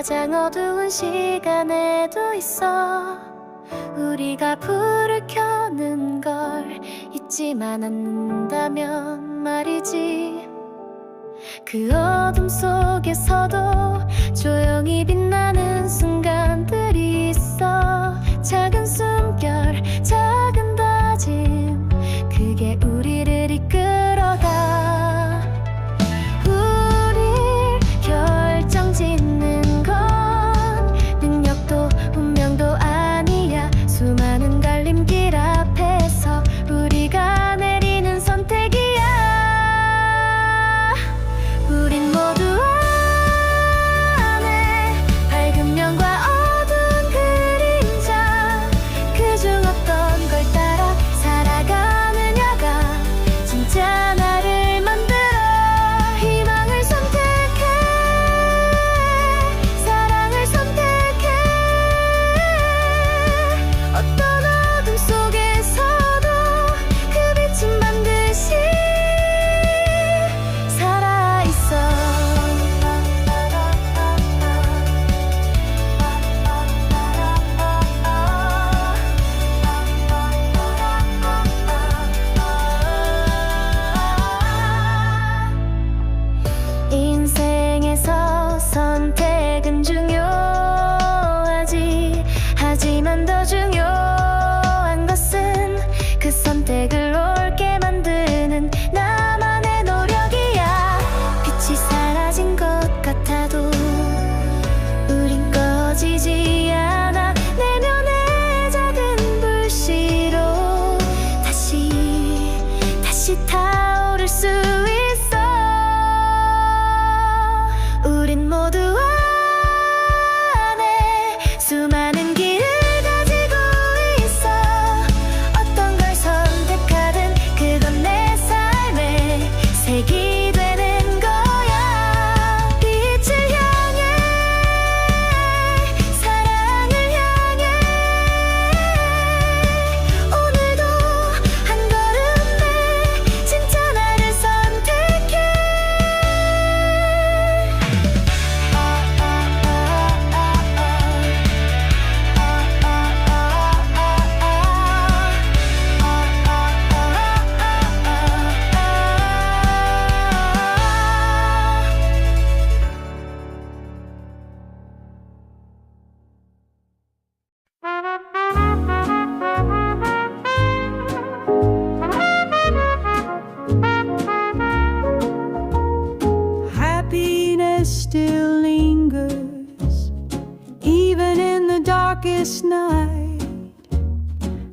가장 어두운 시간에도 있어. 우리가 불을 켜는 걸 잊지만 않는다면 말이지. 그 어둠 속에서도 조용히 빛나는 순간 this night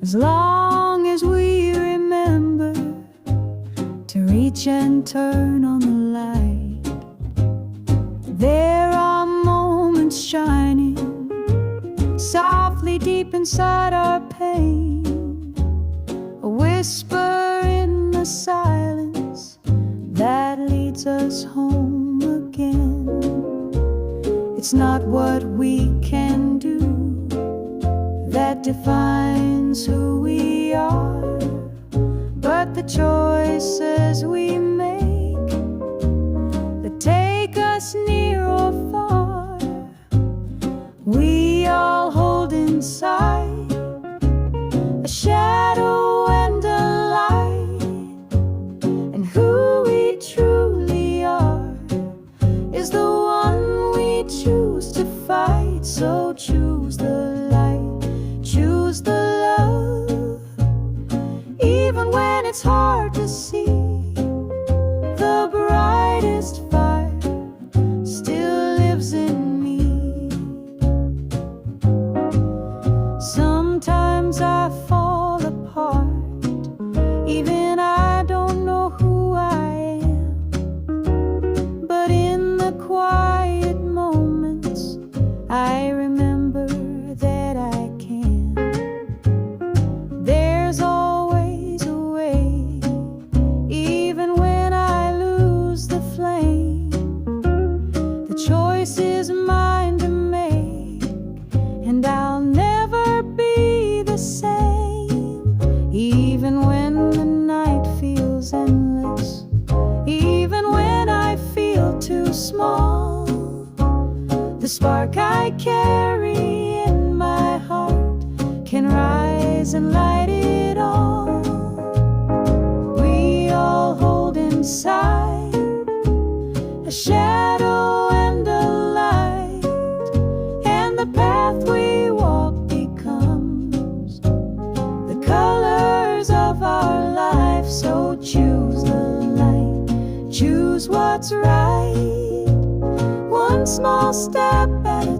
as long as we remember to reach and turn on the light. There are moments shining softly deep inside our pain, a whisper in the silence that leads us home again. It's not what we can that defines who we are, but the choices we make that take us near or far, we all hold inside a shadow and a light, and who we truly are is the one we choose to fight. So it's hard. Small step at a